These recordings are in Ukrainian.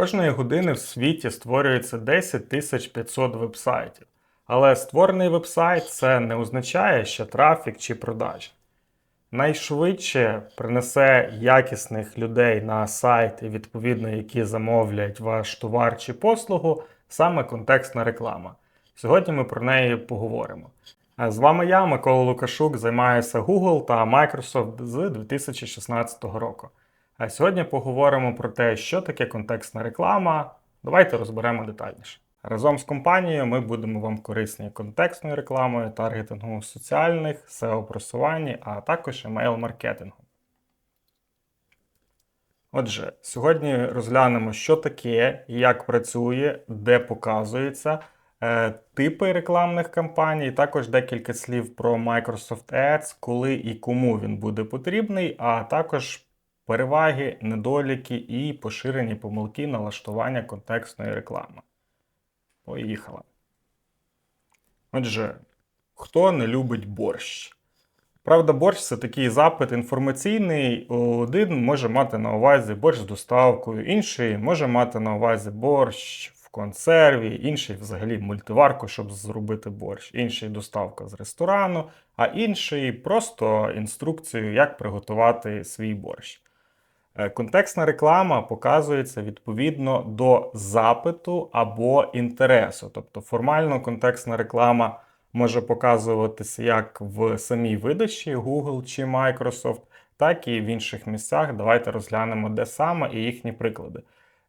Кожної години в світі створюється 10 500 вебсайтів. Але створений вебсайт це не означає, що трафік чи продажі. Найшвидше принесе якісних людей на сайт відповідно, які замовлять ваш товар чи послугу, саме контекстна реклама. Сьогодні ми про неї поговоримо. З вами я, Микола Лукашук, займаюся Google та Microsoft з 2016 року. А сьогодні поговоримо про те, що таке контекстна реклама. Давайте розберемо детальніше. Разом з компанією ми будемо вам корисні контекстною рекламою, таргетингу у соціальних, SEO-просуванні, а також емейл-маркетингу. Отже, сьогодні розглянемо, що таке, як працює, де показується, е, типи рекламних кампаній, також декілька слів про Microsoft Ads, коли і кому він буде потрібний, а також переваги, недоліки і поширені помилки налаштування контекстної реклами. Поїхали. Отже, хто не любить борщ? Правда, борщ це такий запит інформаційний. Один може мати на увазі борщ з доставкою, інший може мати на увазі борщ в консерві, інший взагалі мультиварку, щоб зробити борщ, інший доставка з ресторану, а інший просто інструкцію, як приготувати свій борщ. Е, контекстна реклама показується відповідно до запиту або інтересу. Тобто формально контекстна реклама може показуватися як в самій видачі Google чи Microsoft, так і в інших місцях. Давайте розглянемо, де саме і їхні приклади.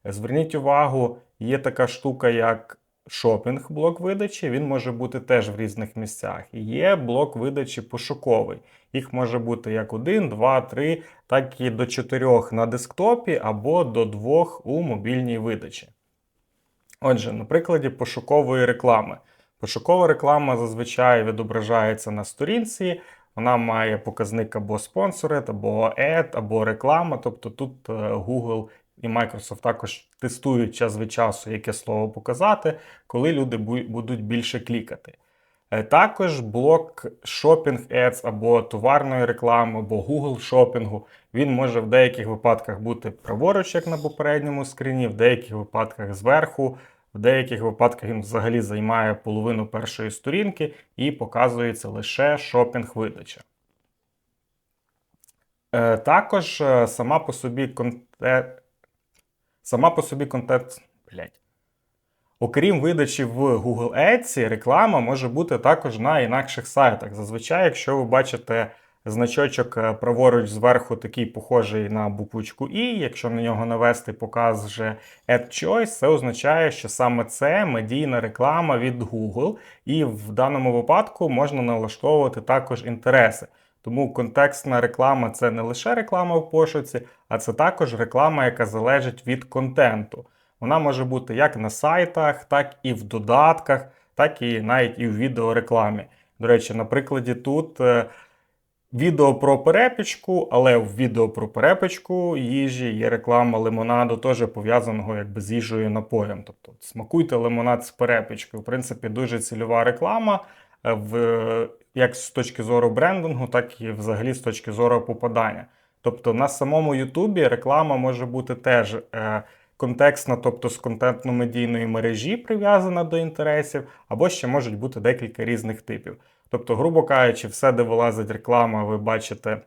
Зверніть увагу, є така штука, як шопінг блок видачі, він може бути теж в різних місцях. І Є блок видачі пошуковий. Їх може бути як один, два, три, так і до чотирьох на десктопі або до двох у мобільній видачі. Отже, на прикладі пошукової реклами. Пошукова реклама зазвичай відображається на сторінці. Вона має показник або спонсорит, або ad, або реклама. Тобто тут е, Google і Microsoft також тестують час від часу, яке слово показати, коли люди будуть більше клікати. Е, також блок Shopping Ads або товарної реклами, або Google шопінгу, він може в деяких випадках бути праворуч, як на попередньому скріні, в деяких випадках зверху, в деяких випадках він взагалі займає половину першої сторінки і показується лише шопінг-видача. Е, також е, сама по собі контент. Сама по собі контент. Блять. Окрім видачі в Google Ads, реклама може бути також на інакших сайтах. Зазвичай, якщо ви бачите значочок е, праворуч зверху, такий похожий на буквочку І, якщо на нього навести покаже Add Choice, це означає, що саме це медійна реклама від Google, і в даному випадку можна налаштовувати також інтереси. Тому контекстна реклама це не лише реклама в пошуці, а це також реклама, яка залежить від контенту. Вона може бути як на сайтах, так і в додатках, так і навіть і в відеорекламі. До речі, на прикладі тут е, відео про перепічку, але в відео про перепічку їжі є реклама лимонаду, теж пов'язаного якби з їжею напоєм. Тобто смакуйте лимонад з перепічкою. В принципі, дуже цільова реклама. Е, в як з точки зору брендингу, так і взагалі з точки зору попадання. Тобто на самому Ютубі реклама може бути теж е, контекстна, тобто з контентно-медійної мережі прив'язана до інтересів, або ще можуть бути декілька різних типів. Тобто, грубо кажучи, все, де вилазить реклама, ви бачите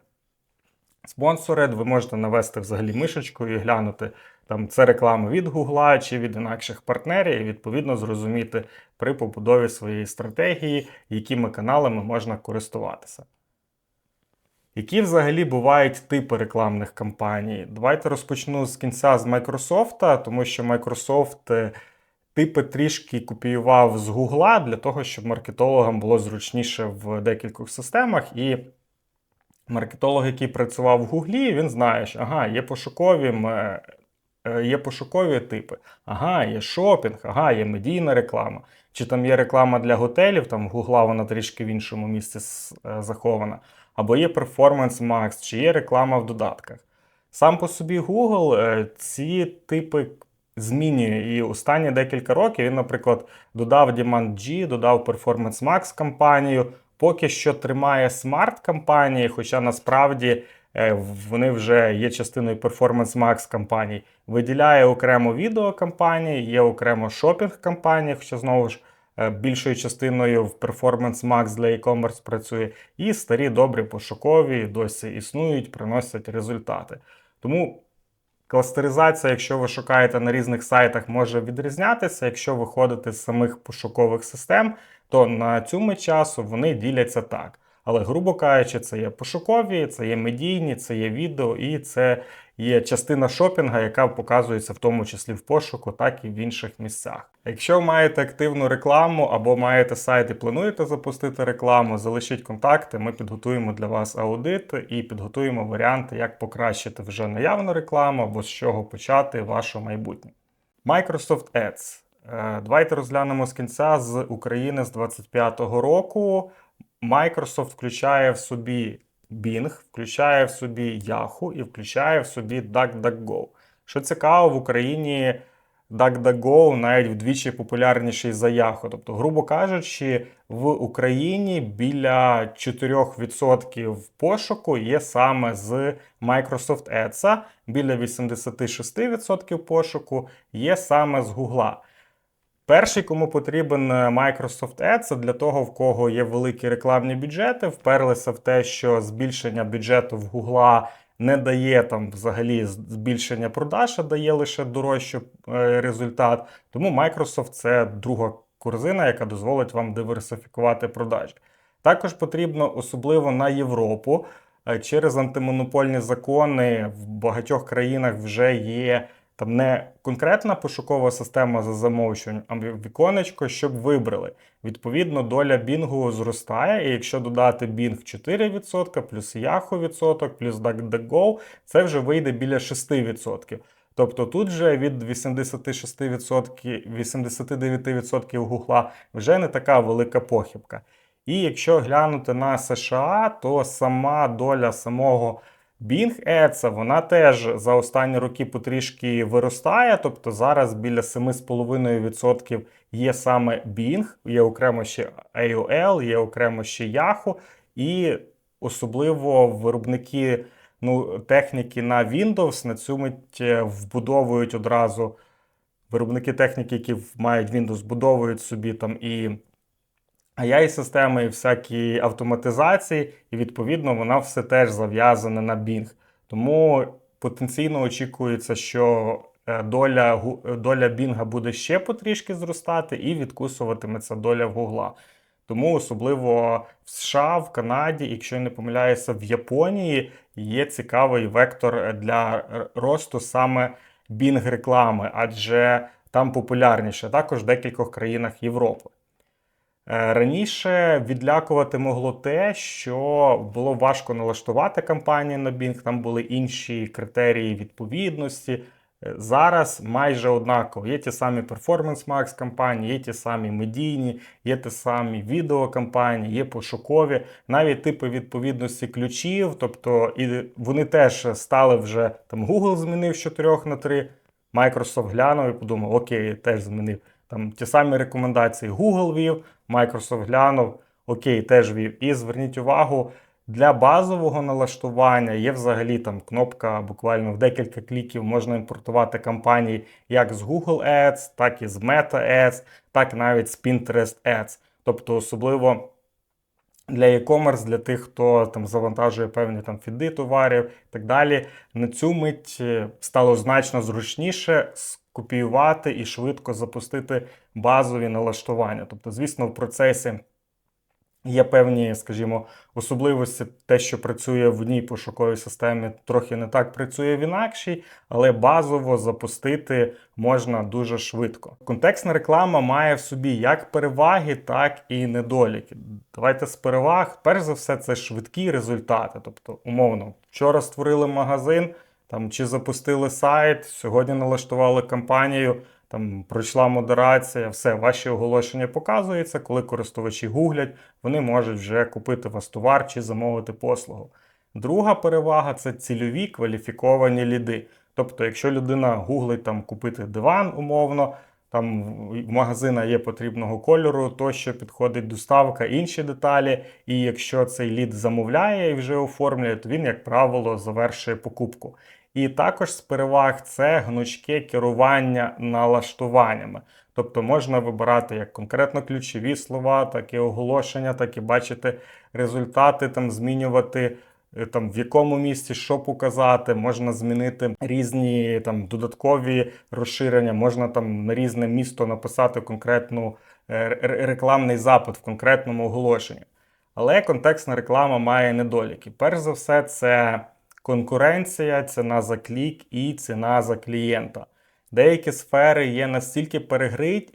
спонсоред, ви можете навести взагалі мишечку і глянути, там це реклама від Гугла чи від інакших партнерів, і відповідно зрозуміти при побудові своєї стратегії, якими каналами можна користуватися. Які взагалі бувають типи рекламних кампаній? Давайте розпочну з кінця з Microsoft, тому що Microsoft е, типи трішки копіював з Гугла для того, щоб маркетологам було зручніше в декількох системах. І маркетолог, який працював в Гуглі, він знає, що ага, є пошукові Е, є пошукові типи. Ага, є шопінг, ага, є медійна реклама. Чи там є реклама для готелів, там в Гугла вона трішки в іншому місці е, захована. Або є Performance Max, чи є реклама в додатках. Сам по собі Google е, ці типи змінює. І останні декілька років він, наприклад, додав Demand G, додав Performance Max кампанію. Поки що тримає смарт-кампанії, хоча насправді е, вони вже є частиною Performance Max компаній. Виділяє окремо відеокампанії, є окремо шопінг кампанії, хоча знову ж е, більшою частиною в Performance Max для e-commerce працює. І старі добрі пошукові досі існують, приносять результати. Тому кластеризація, якщо ви шукаєте на різних сайтах, може відрізнятися. Якщо ви ходите з самих пошукових систем, то на цьому часу вони діляться так. Але, грубо кажучи, це є пошукові, це є медійні, це є відео, і це є частина шопінга, яка показується в тому числі в пошуку, так і в інших місцях. Якщо маєте активну рекламу або маєте сайт і плануєте запустити рекламу, залишіть контакти. Ми підготуємо для вас аудит і підготуємо варіанти, як покращити вже наявну рекламу або з чого почати ваше майбутнє. Microsoft Ads. Е, Давайте розглянемо з кінця з України з 25-го року. Microsoft включає в собі Bing, включає в собі Yahoo і включає в собі DuckDuckGo. Що цікаво, в Україні DuckDuckGo навіть вдвічі популярніший за Yahoo. Тобто, грубо кажучи, в Україні біля 4% пошуку є саме з Microsoft Ads, біля 86% пошуку є саме з Google. Перший, кому потрібен е, Microsoft Ads, це для того, в кого є великі рекламні бюджети, вперлися в те, що збільшення бюджету в Google не дає там взагалі збільшення продаж, а дає лише дорожчий е, результат. Тому Microsoft це друга корзина, яка дозволить вам диверсифікувати продажі. Також потрібно особливо на Європу. е, Через антимонопольні закони в багатьох країнах вже є там не конкретна пошукова система за замовчуванням, а віконечко, щоб вибрали. Відповідно, доля Бінгу зростає, і якщо додати Bing 4%, плюс Yahoo відсоток, плюс DuckDuckGo, це вже вийде біля 6%. Тобто тут вже від 86%, 89% Гугла вже не така велика похибка. І якщо глянути на США, то сама доля самого Bing Ads, вона теж за останні роки потрішки виростає. Тобто зараз біля 7,5% є саме Bing, є окремо ще AOL, є окремо ще Yahoo, і особливо виробники ну, техніки на Windows на цю мить е, вбудовують одразу. Виробники техніки, які мають Windows, вбудовують собі там і AI-системи, і всякі автоматизації, і відповідно вона все теж зав'язана на Bing. Тому потенційно очікується, що е, доля доля Бінга буде ще потрішки зростати, і відкусуватиметься доля Гугла. Тому особливо в США, в Канаді, якщо не помиляюся, в Японії є цікавий вектор для росту саме Bing реклами, адже там популярніше, також в декількох країнах Європи. Е, Раніше відлякувати могло те, що було важко налаштувати кампанію на Bing, там були інші критерії відповідності. Е, Зараз майже однаково. Є ті самі Performance Max кампанії, є ті самі медійні, є ті самі відеокампанії, є пошукові, навіть типи відповідності ключів. Тобто і вони теж стали вже там Google змінив з 4 на 3, Microsoft глянув і подумав, окей, теж змінив. Там ті самі рекомендації Google вів, Microsoft глянув, окей, теж вів. І зверніть увагу, для базового налаштування є взагалі там кнопка, буквально в декілька кліків можна імпортувати кампанії як з Google Ads, так і з Meta Ads, так і навіть з Pinterest Ads. Тобто, особливо для e-commerce, для тих, хто там завантажує певні там фіди товарів і так далі. На цю мить е, стало значно зручніше скопіювати і швидко запустити базові налаштування. Тобто, звісно, в процесі є певні, скажімо, особливості, те, що працює в одній пошуковій системі, трохи не так працює в інакшій, але базово запустити можна дуже швидко. Контекстна реклама має в собі як переваги, так і недоліки. Давайте з переваг. Перш за все, це швидкі результати. Тобто, умовно, вчора створили магазин. Там чи запустили сайт, сьогодні налаштували кампанію, там пройшла модерація, все, ваші оголошення показуються. Коли користувачі гуглять, вони можуть вже купити вас товар чи замовити послугу. Друга перевага це цільові кваліфіковані ліди. Тобто, якщо людина гуглить там купити диван умовно, там в магазина є потрібного кольору, тощо підходить доставка, інші деталі. І якщо цей лід замовляє і вже оформлює, то він, як правило, завершує покупку. І також з переваг це гнучке керування налаштуваннями. Тобто можна вибирати як конкретно ключові слова, так і оголошення, так і бачити результати, там змінювати там в якому місці що показати, можна змінити різні там додаткові розширення, можна там на різне місто написати конкретну е, рекламний запит в конкретному оголошенні. Але контекстна реклама має недоліки. Перш за все, це конкуренція, ціна за клік і ціна за клієнта. Деякі сфери є настільки перегриті,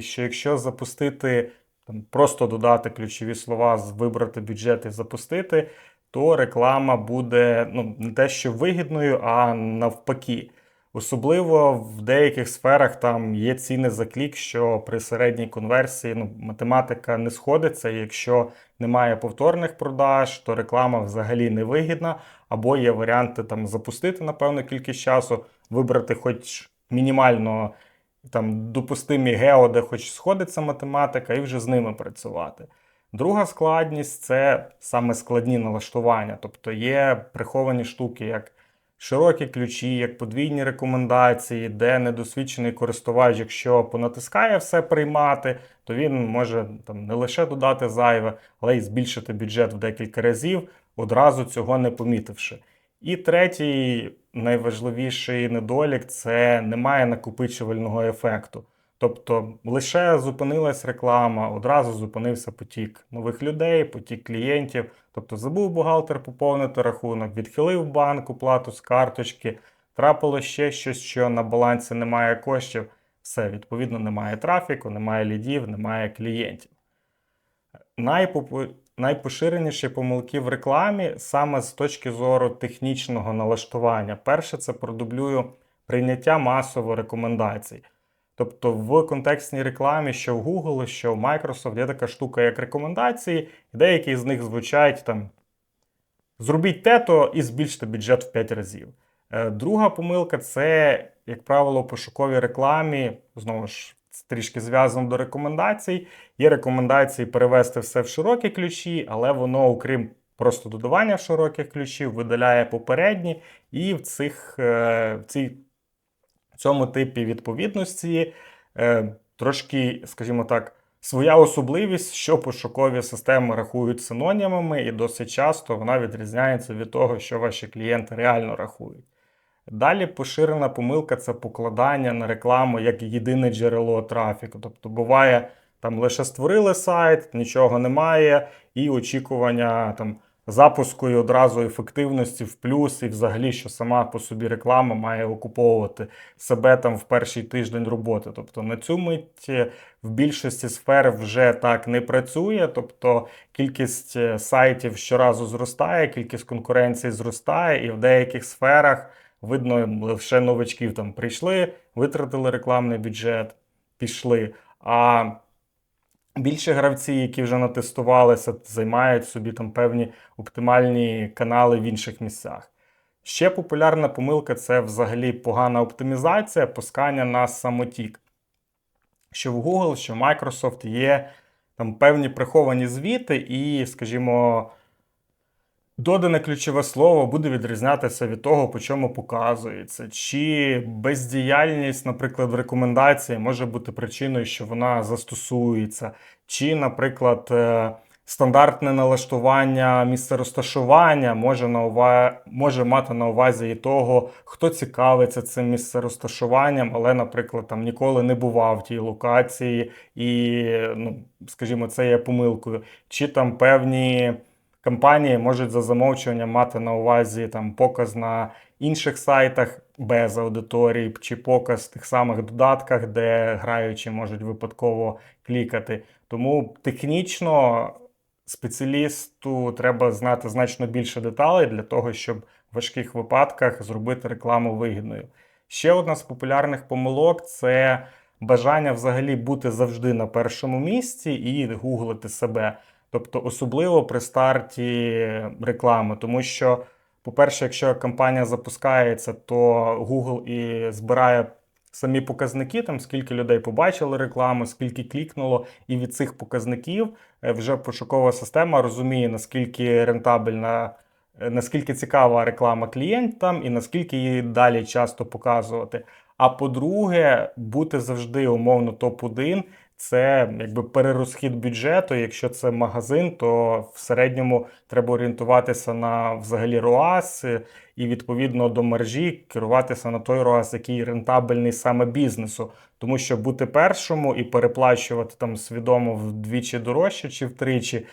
що якщо запустити, там, просто додати ключові слова, вибрати бюджет і запустити, то реклама буде ну, не те, що вигідною, а навпаки. Особливо в деяких сферах там є ціни за клік, що при середній конверсії ну, математика не сходиться. Якщо немає повторних продаж, то реклама взагалі не вигідна. Або є варіанти там запустити на певну кількість часу, вибрати хоч мінімально там допустимі гео, де хоч сходиться математика, і вже з ними працювати. Друга складність це саме складні налаштування, тобто є приховані штуки, як широкі ключі, як подвійні рекомендації, де недосвідчений користувач, якщо понатискає все приймати, то він може там не лише додати зайве, але й збільшити бюджет в декілька разів, одразу цього не помітивши. І третій найважливіший недолік це немає накопичувального ефекту. Тобто лише зупинилась реклама, одразу зупинився потік нових людей, потік клієнтів. Тобто забув бухгалтер поповнити рахунок, відхилив банк оплату з карточки, трапило ще щось, що на балансі немає коштів. Все, відповідно, немає трафіку, немає лідів, немає клієнтів. Найпопу... Найпоширеніші помилки в рекламі саме з точки зору технічного налаштування. Перше, це продублюю прийняття масово рекомендацій. Тобто в контекстній рекламі, що в Google, що в Microsoft є така штука, як рекомендації, і деякі з них звучать там: зробіть те-то і збільште бюджет в 5 разів. Е, Друга помилка це, як правило, у пошуковій рекламі, знову ж трішки зв'язано до рекомендацій. Є рекомендації перевести все в широкі ключі, але воно, окрім просто додавання широких ключів, видаляє попередні, і в цих е, в цій цьому типі відповідності е, трошки, скажімо так, своя особливість, що пошукові системи рахують синонімами, і досить часто вона відрізняється від того, що ваші клієнти реально рахують. Далі поширена помилка це покладання на рекламу як єдине джерело трафіку. Тобто буває, там лише створили сайт, нічого немає, і очікування там запуску і одразу ефективності в плюс, і взагалі, що сама по собі реклама має окуповувати себе там в перший тиждень роботи. Тобто на цю мить е, в більшості сфер вже так не працює. Тобто кількість е, сайтів щоразу зростає, кількість конкуренції зростає, і в деяких сферах видно лише новачків там прийшли, витратили рекламний бюджет, пішли. А Більше гравці, які вже натестувалися, займають собі там певні оптимальні канали в інших місцях. Ще популярна помилка це взагалі погана оптимізація, пускання на самотік. Що в Google, що в Microsoft є там певні приховані звіти, і, скажімо, додане ключове слово буде відрізнятися від того, по чому показується. Чи бездіяльність, наприклад, в рекомендації може бути причиною, що вона застосується, чи, наприклад, е, стандартне налаштування місця розташування може на ува... може мати на увазі і того, хто цікавиться цим місцерозташуванням, але, наприклад, там ніколи не бував в тій локації, і, ну, скажімо, це є помилкою, чи там певні. Компанії можуть за замовчуванням мати на увазі там показ на інших сайтах без аудиторії, чи показ в тих самих додатках, де граючі можуть випадково клікати. Тому технічно спеціалісту треба знати значно більше деталей для того, щоб в важких випадках зробити рекламу вигідною. Ще одна з популярних помилок це бажання взагалі бути завжди на першому місці і гуглити себе. Тобто, особливо при старті реклами, тому що, по-перше, якщо компанія запускається, то Google і збирає самі показники, там скільки людей побачили рекламу, скільки клікнуло, і від цих показників е, вже пошукова система розуміє, наскільки рентабельна, е, наскільки цікава реклама клієнтам і наскільки її далі часто показувати. А по-друге, бути завжди умовно топ-1 це якби перерозхід бюджету. Якщо це магазин, то в середньому треба орієнтуватися на взагалі ROAS е, і відповідно до маржі керуватися на той ROAS, який рентабельний саме бізнесу. Тому що бути першому і переплачувати там свідомо вдвічі дорожче чи втричі.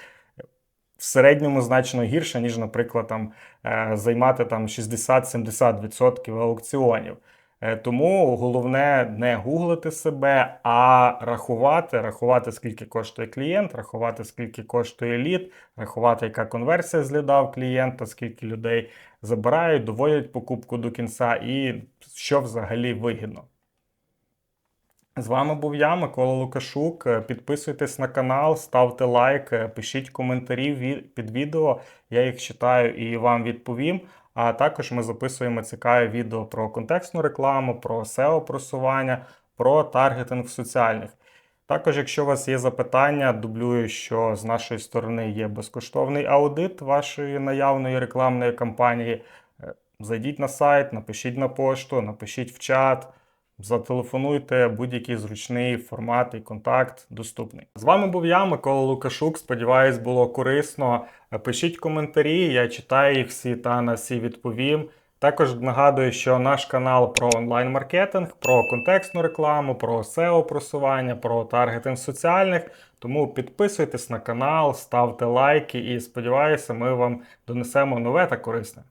В середньому значно гірше, ніж, наприклад, там е, займати там 60-70% аукціонів. Е, Тому головне не гуглити себе, а рахувати, рахувати, скільки коштує клієнт, рахувати, скільки коштує лід, рахувати, яка конверсія з ліда в клієнта, скільки людей забирають, доводять покупку до кінця і що взагалі вигідно. З вами був я, Микола Лукашук. Е, Підписуйтесь на канал, ставте лайк, е, пишіть коментарі під відео. Я їх читаю і вам відповім. А також ми записуємо цікаві відео про контекстну рекламу, про SEO-просування, про таргетинг в соціальних. Також, якщо у вас є запитання, дублюю, що з нашої сторони є безкоштовний аудит вашої наявної рекламної кампанії. Е, Зайдіть на сайт, напишіть на пошту, напишіть в чат. Зателефонуйте, будь-який зручний формат і контакт доступний. З вами був я, Микола Лукашук. Сподіваюсь, було корисно. Пишіть коментарі, я читаю їх всі та на всі відповім. Також нагадую, що наш канал про онлайн-маркетинг, про контекстну рекламу, про SEO-просування, про таргетинг соціальних. Тому підписуйтесь на канал, ставте лайки і сподіваюся, ми вам донесемо нове та корисне.